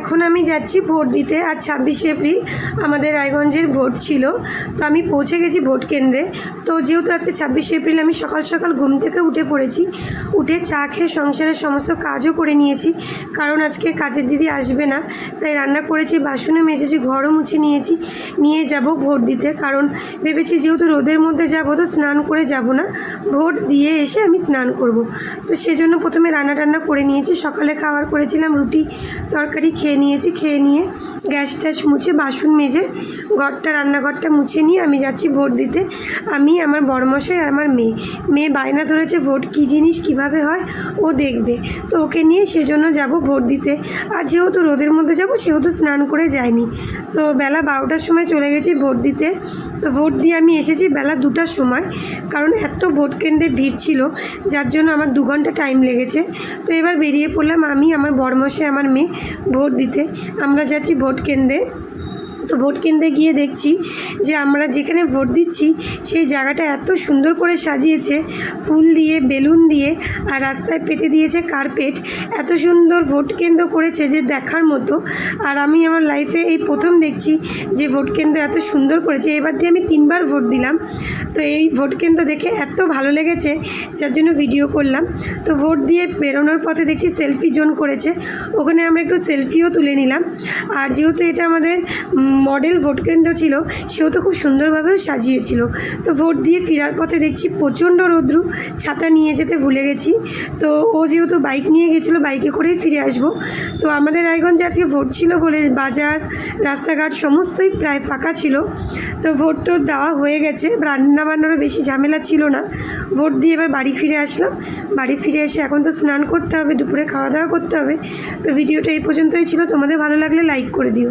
এখন আমি যাচ্ছি ভোট দিতে, আর ছাব্বিশে এপ্রিল আমাদের রায়গঞ্জের ভোট ছিল। তো আমি পৌঁছে গেছি ভোট কেন্দ্রে। তো যেহেতু আজকে ছাব্বিশে এপ্রিল, আমি সকাল সকাল ঘুম থেকে উঠে পড়েছি। উঠে চা খেয়ে সংসারের সমস্ত কাজও করে নিয়েছি। কারণ আজকে কাজের দিদি আসবে না, তাই রান্না করেছি, বাসনে মেজেছি, ঘরও মুছে নিয়েছি। নিয়ে যাব ভোট দিতে, কারণ ভেবেছি যেহেতু রোদের মধ্যে যাব, তো স্নান করে যাব না। ভোট দিয়ে এসে আমি স্নান করব। তো সেজন্য প্রথমে রান্না টান্না করে নিয়েছি। সকালে খাবার করেছিলাম রুটি তরকারি খেয়ে নিয়েছি, খেয়ে নিয়ে গ্যাস ট্যাস মুছে বাসন মেজে ঘরটা, রান্নাঘরটা মুছে নিয়ে আমি যাচ্ছি ভোট দিতে। আমি, আমার বড়মশাই আর আমার মেয়ে। মেয়ে বায়না ধরেছে, ভোট কী জিনিস, কীভাবে হয়? ও দেখবে। তো ওকে নিয়ে সেজন্য যাব ভোট দিতে। আর যেহেতু রোদের মধ্যে যাব, সেহেতু স্নান করে যায়নি তো বেলা বারোটার সময় চলে গেছি ভোট দিতে। তো ভোট দিয়ে আমি এসেছি বেলা দুটার সময়। কারণ এত ভোট কেন্দ্রে ভিড় ছিল, যার জন্য আমার দু ঘণ্টা টাইম লেগেছে। তো এবার বেরিয়ে পড়লাম আমি, আমার বড়মশাই, আমার মেয়ে। ভোট দিতে। আমরা যাচ্ছি ভোট কেন্দ্রে। তো ভোট কেন্দ্রে গিয়ে দেখছি যে আমরা যেখানে ভোট দিচ্ছি, সেই জায়গাটা এত সুন্দর করে সাজিয়েছে। ফুল দিয়ে, বেলুন দিয়ে, আর রাস্তায় পেতে দিয়েছে কার্পেট। এত সুন্দর ভোট কেন্দ্র করেছে যে দেখার মতো। আর আমি আমার লাইফে এই প্রথম দেখছি যে ভোট কেন্দ্র এত সুন্দর করেছে। এবার দিয়ে আমি তিনবার ভোট দিলাম। তো এই ভোট কেন্দ্র দেখে এত ভালো লেগেছে, যার জন্য ভিডিও করলাম। তো ভোট দিয়ে বেরোনোর পথে দেখছি সেলফি জোন করেছে। ওখানে আমরা একটু সেলফিও তুলে নিলাম। আর যেহেতু এটা আমাদের মডেল ভোট কেন্দ্র ছিল, সেও তো খুব সুন্দরভাবেও সাজিয়েছিল। তো ভোট দিয়ে ফেরার পথে দেখছি প্রচণ্ড রৌদ্রু, ছাতা নিয়ে যেতে ভুলে গেছি। তো ও যেহেতু বাইক নিয়ে গেছিল বাইকে করেই ফিরে আসব। তো আমাদের রায়গঞ্জে আজকে ভোট ছিল বলে বাজার, রাস্তাঘাট সমস্তই প্রায় ফাঁকা ছিল। তো ভোট টোট দেওয়া হয়ে গেছে রান্না বান্নারও বেশি ঝামেলা ছিল না। ভোট দিয়ে এবার বাড়ি ফিরে আসলাম। বাড়ি ফিরে এসে এখন তো স্নান করতে হবে, দুপুরে খাওয়া দাওয়া করতে হবে। তো ভিডিওটা এই পর্যন্তই ছিল। তোমাদের ভালো লাগলে লাইক করে দিও।